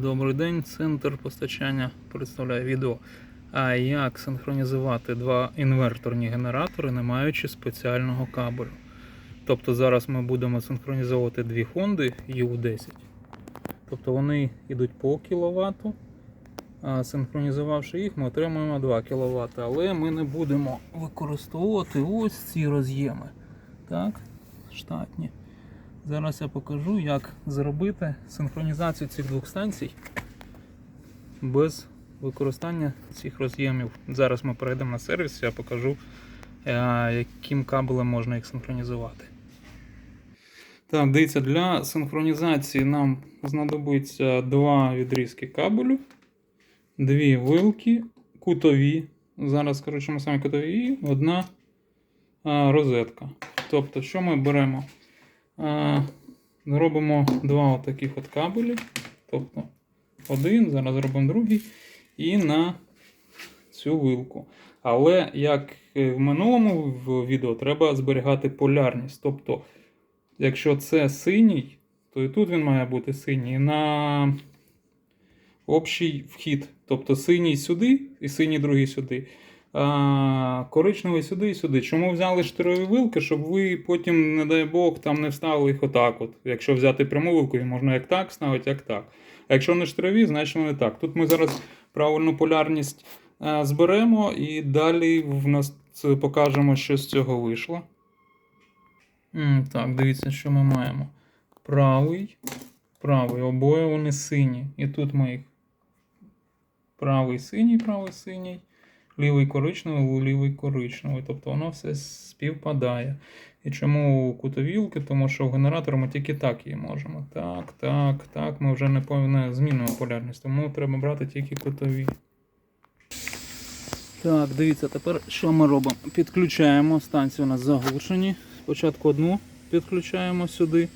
Добрий день, центр постачання представляє відео. А як синхронізувати два інверторні генератори, не маючи спеціального кабелю? Тобто зараз ми будемо синхронізовувати дві Honda U10. Тобто вони йдуть по кіловату, а синхронізувавши їх, ми отримуємо 2 кВт. Але ми не будемо використовувати ось ці роз'єми. Так, штатні. Зараз я покажу, як зробити синхронізацію цих двох станцій без використання цих роз'ємів. Зараз ми перейдемо на сервіс, я покажу, е, яким кабелем можна їх синхронізувати. Так, дивіться, для синхронізації нам знадобиться два відрізки кабелю, дві вилки, кутові. Зараз скорочимо саме кутові і одна розетка. Тобто, що ми беремо? Робимо два отаких от кабелі. Тобто один, зараз зробимо другий, і на цю вилку. Але як в минулому відео, треба зберігати полярність. Тобто, якщо це синій, то і тут він має бути синій. На общий вхід. Тобто синій сюди і синій другий сюди. Коричневий сюди і сюди. Чому взяли штирові вилки, щоб ви потім, не дай Бог, там не вставили їх отак. от. Якщо взяти пряму вилку, її можна як так ставити, як так. А якщо не штирові, значить вони так. Тут ми зараз правильну полярність а, зберемо і далі в нас покажемо, що з цього вийшло. Так, дивіться, що ми маємо. Правий, правий, обоє вони сині. І тут ми їх правий синій, правий синій, лівий коричневий, лівий коричневий. Тобто воно все співпадає. І чому кутовілки? Тому що в генератор ми тільки так її можемо. Так, так, так. Ми вже не повинні змінюємо полярність, тому треба брати тільки кутові. Так, дивіться, тепер що ми робимо? Підключаємо станції у нас заглушені. Спочатку одну підключаємо сюди.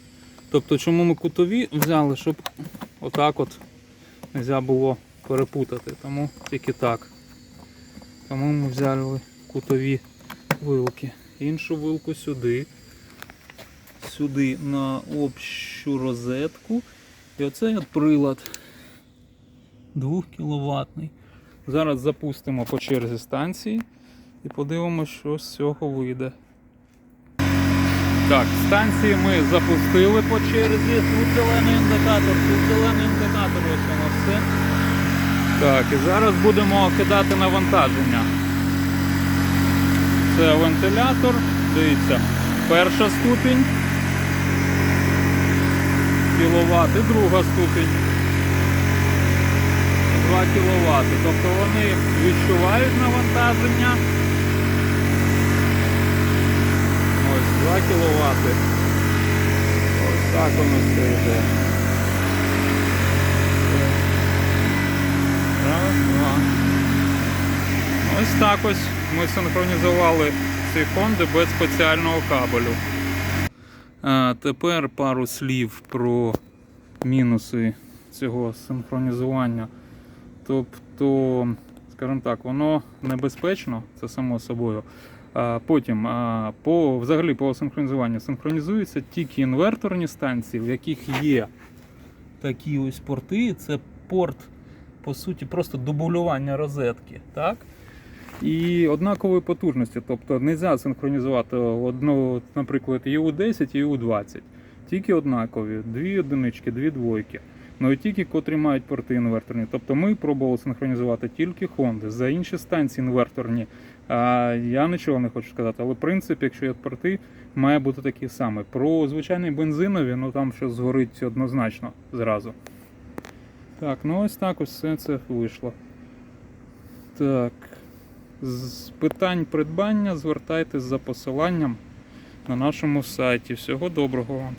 Тобто, чому ми кутові взяли, щоб отак от не можна було перепутати. Тому тільки так. Тому ми взяли кутові вилки. Іншу вилку сюди. Сюди на общу розетку. І оцей от прилад 2 кВт. Зараз запустимо по черзі станції і подивимося, що з цього вийде. Так, станції ми запустили по черзі. Тут зелений індикатор, тут зелений індикатор, ось воно все. Так, і зараз будемо кидати навантаження. Це вентилятор. Дивіться, перша ступінь. Кіловат і друга ступінь. 2 кВт. Тобто вони відчувають навантаження. Ось 2 кВт. Ось так воно все йде. Ось так ось ми синхронізували ці фонди без спеціального кабелю. А, тепер пару слів про мінуси цього синхронізування. Тобто, скажімо так, воно небезпечно, це само собою. А потім, а, по, взагалі по синхронізуванню синхронізуються тільки інверторні станції, в яких є такі ось порти. Це порт, по суті, просто дублювання розетки. Так? І однакової потужності. Тобто не можна синхронізувати одну, наприклад, EU10 і EU20. Тільки однакові, дві одинички, дві двойки. Ну і тільки котрі мають порти інверторні. Тобто ми пробували синхронізувати тільки Honda. За інші станції інверторні а, я нічого не хочу сказати. Але принцип, якщо є порти, має бути такий самий. Про звичайні бензинові, ну там щось згорить однозначно зразу. Так, ну ось так ось все це вийшло. Так. З питань придбання звертайтесь за посиланням на нашому сайті. Всього доброго вам.